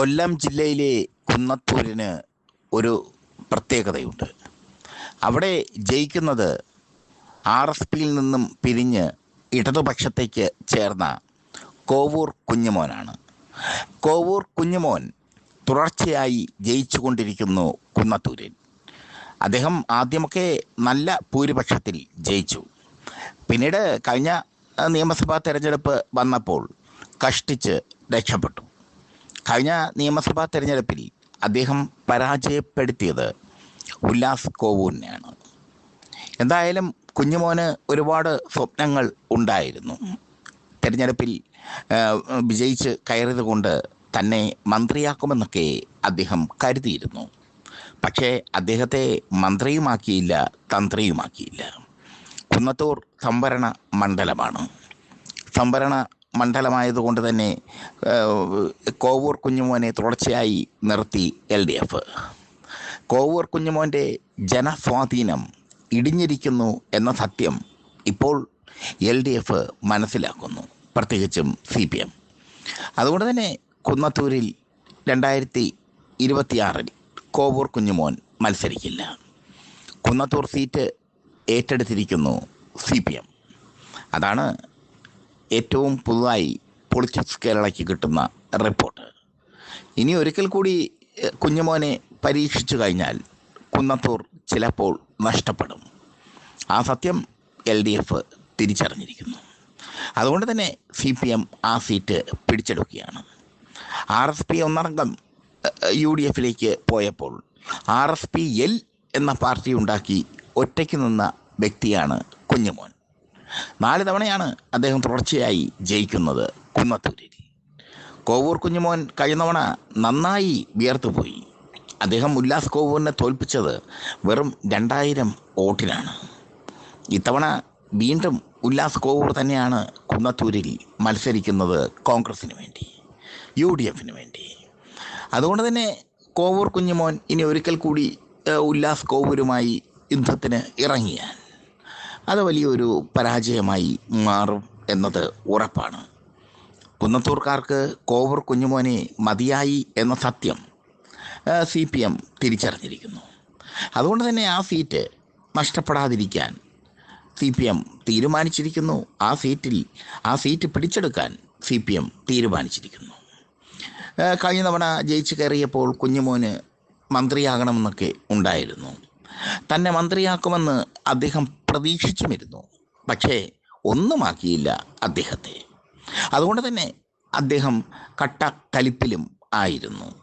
കൊല്ലം ജില്ലയിലെ കുന്നത്തൂരിന് ഒരു പ്രത്യേകതയുണ്ട്. അവിടെ ജയിക്കുന്നത് ആർ എസ് പിയിൽ നിന്നും പിരിഞ്ഞ് ഇടതുപക്ഷത്തേക്ക് ചേർന്ന കോവൂർ കുഞ്ഞുമോനാണ്. കോവൂർ കുഞ്ഞുമോൻ തുടർച്ചയായി ജയിച്ചുകൊണ്ടിരിക്കുന്നു കുന്നത്തൂരിൽ. അദ്ദേഹം ആദ്യമൊക്കെ നല്ല ഭൂരിപക്ഷത്തിൽ ജയിച്ചു. പിന്നീട് കഴിഞ്ഞ നിയമസഭാ തെരഞ്ഞെടുപ്പ് വന്നപ്പോൾ കഷ്ടിച്ച് രക്ഷപ്പെട്ടു. കഴിഞ്ഞ നിയമസഭാ തെരഞ്ഞെടുപ്പിൽ അദ്ദേഹം പരാജയപ്പെടുത്തിയത് ഉല്ലാസ് കോവൂരിനെയാണ്. എന്തായാലും കുഞ്ഞുമോന് ഒരുപാട് സ്വപ്നങ്ങൾ ഉണ്ടായിരുന്നു. തെരഞ്ഞെടുപ്പിൽ വിജയിച്ച് കയറിയത് കൊണ്ട് തന്നെ മന്ത്രിയാക്കുമെന്നൊക്കെ അദ്ദേഹം കരുതിയിരുന്നു. പക്ഷേ അദ്ദേഹത്തെ മന്ത്രിയുമാക്കിയില്ല തന്ത്രിയുമാക്കിയില്ല. കുന്നത്തൂർ സംവരണ മണ്ഡലമാണ്. സംവരണ മണ്ഡലമായതുകൊണ്ട് തന്നെ കോവൂർ കുഞ്ഞുമോനെ തുടർച്ചയായി നിർത്തി എൽ ഡി എഫ്. കോവൂർ കുഞ്ഞുമോന്റെ ജനസ്വാധീനം ഇടിഞ്ഞിരിക്കുന്നു എന്ന സത്യം ഇപ്പോൾ എൽ ഡി എഫ് മനസ്സിലാക്കുന്നു പ്രത്യേകിച്ചും സി പി എം. അതുകൊണ്ട് തന്നെ കുന്നത്തൂരിൽ രണ്ടായിരത്തി ഇരുപത്തിയാറിൽ കോവൂർ കുഞ്ഞുമോൻ മത്സരിക്കില്ല. കുന്നത്തൂർ സീറ്റ് ഏറ്റെടുത്തിരിക്കുന്നു സി പി എം. അതാണ് ഏറ്റവും പുതുതായി പൊളിറ്റിക്സ് കേരളയ്ക്ക് കിട്ടുന്ന റിപ്പോർട്ട് ഇനി ഒരിക്കൽ കൂടി കുഞ്ഞുമോനെ പരീക്ഷിച്ചു കഴിഞ്ഞാൽ കുന്നത്തൂർ ചിലപ്പോൾ നഷ്ടപ്പെടും. ആ സത്യം എൽ ഡി എഫ് തിരിച്ചറിഞ്ഞിരിക്കുന്നു. അതുകൊണ്ട് തന്നെ സി പി എം ആ സീറ്റ് പിടിച്ചെടുക്കുകയാണ്. ആർ എസ് പി ഒന്നടങ്കം യു ഡി എഫിലേക്ക് പോയപ്പോൾ ആർ എസ് പി എൽ എന്ന പാർട്ടി ഉണ്ടാക്കി ഒറ്റയ്ക്ക് നിന്ന വ്യക്തിയാണ് കുഞ്ഞുമോൻ. നാല് തവണയാണ് അദ്ദേഹം തുടർച്ചയായി ജയിക്കുന്നത് കുന്നത്തൂരിൽ കോവൂർ കുഞ്ഞുമോൻ കഴിഞ്ഞ തവണ നന്നായി വിയർത്തുപോയി അദ്ദേഹം ഉല്ലാസ് കോവൂരിനെ തോൽപ്പിച്ചത് വെറും രണ്ടായിരം വോട്ടിനാണ്. ഇത്തവണ വീണ്ടും ഉല്ലാസ് കോവൂർ തന്നെയാണ് കുന്നത്തൂരിൽ മത്സരിക്കുന്നത് കോൺഗ്രസിന് വേണ്ടി യു ഡി എഫിന് വേണ്ടി. അതുകൊണ്ട് തന്നെ കോവൂർ കുഞ്ഞുമോൻ ഇനി ഒരിക്കൽ കൂടി ഉല്ലാസ് കോവൂരുമായി യുദ്ധത്തിന് ഇറങ്ങിയാൽ അത് വലിയൊരു പരാജയമായി മാറും എന്നത് ഉറപ്പാണ്. കുന്നത്തൂർക്കാർക്ക് കോവൂർ കുഞ്ഞുമോനെ മതിയായി എന്ന സത്യം സി പി എം തിരിച്ചറിഞ്ഞിരിക്കുന്നു. അതുകൊണ്ട് തന്നെ ആ സീറ്റ് നഷ്ടപ്പെടാതിരിക്കാൻ സി പി എം തീരുമാനിച്ചിരിക്കുന്നു. ആ സീറ്റിൽ ആ സീറ്റ് പിടിച്ചെടുക്കാൻ സി പി എം തീരുമാനിച്ചിരിക്കുന്നു. കഴിഞ്ഞ തവണ ജയിച്ചു കയറിയപ്പോൾ കുഞ്ഞുമോന് മന്ത്രിയാകണമെന്നൊക്കെ ഉണ്ടായിരുന്നു. തന്നെ മന്ത്രിയാക്കുമെന്ന് അദ്ദേഹം പ്രതീക്ഷിച്ചുമിരുന്നു. പക്ഷേ ഒന്നുമാക്കിയില്ല അദ്ദേഹത്തെ. അതുകൊണ്ട് തന്നെ അദ്ദേഹം കട്ട കലിപ്പിലും ആയിരുന്നു.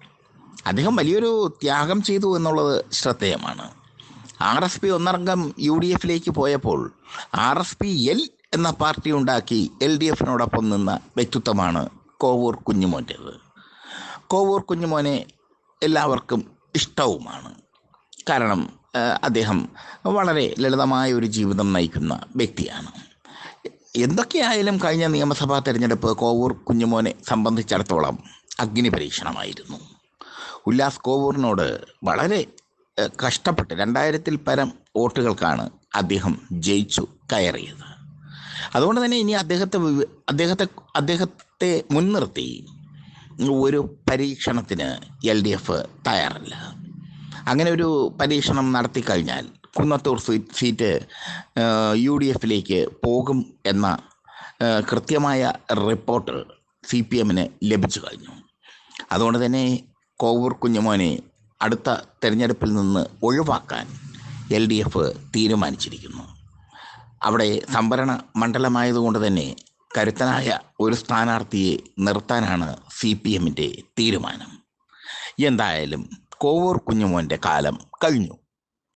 അദ്ദേഹം വലിയൊരു ത്യാഗം ചെയ്തു എന്നുള്ളത് ശ്രദ്ധേയമാണ്. ആർ എസ് പി ഒന്നടങ്കം യു ഡി എഫിലേക്ക് പോയപ്പോൾ ആർ എസ് പി എൽ എന്ന പാർട്ടി ഉണ്ടാക്കി എൽ ഡി എഫിനോടൊപ്പം നിന്ന വ്യക്തിത്വമാണ് കോവൂർ കുഞ്ഞുമോന്റേത്. കോവൂർ കുഞ്ഞുമോനെ എല്ലാവർക്കും ഇഷ്ടവുമാണ്. കാരണം അദ്ദേഹം വളരെ ലളിതമായ ഒരു ജീവിതം നയിക്കുന്ന വ്യക്തിയാണ്. എന്തൊക്കെയായാലും കഴിഞ്ഞ നിയമസഭാ തെരഞ്ഞെടുപ്പ് കോവൂർ കുഞ്ഞുമോനെ സംബന്ധിച്ചിടത്തോളം അഗ്നി പരീക്ഷണമായിരുന്നു. ഉല്ലാസ് കോവൂറിനോട് വളരെ കഷ്ടപ്പെട്ട് രണ്ടായിരത്തിൽ പരം വോട്ടുകൾക്കാണ് അദ്ദേഹം ജയിച്ചു കയറിയത്. അതുകൊണ്ട് തന്നെ ഇനി അദ്ദേഹത്തെ അദ്ദേഹത്തെ അദ്ദേഹത്തെ മുൻനിർത്തി ഒരു പരീക്ഷണത്തിന് എൽ ഡി എഫ് തയ്യാറല്ല. അങ്ങനെ ഒരു പരീക്ഷണം നടത്തി കഴിഞ്ഞാൽ കുന്നത്തൂർ സീറ്റ് യു ഡി എഫിലേക്ക് പോകും എന്ന കൃത്യമായ റിപ്പോർട്ട് സി പി എമ്മിന് ലഭിച്ചു കഴിഞ്ഞു. അതുകൊണ്ട് തന്നെ കോവൂർ കുഞ്ഞുമോനെ അടുത്ത തെരഞ്ഞെടുപ്പിൽ നിന്ന് ഒഴിവാക്കാൻ എൽ ഡി എഫ് തീരുമാനിച്ചിരിക്കുന്നു. അവിടെ സംവരണ മണ്ഡലമായതുകൊണ്ട് തന്നെ കരുത്തനായ ഒരു സ്ഥാനാർത്ഥിയെ നിർത്താനാണ് സി പി എമ്മിന്റെ തീരുമാനം. എന്തായാലും കോവൂർ കുഞ്ഞുമോന്റെ കാലം കഴിഞ്ഞു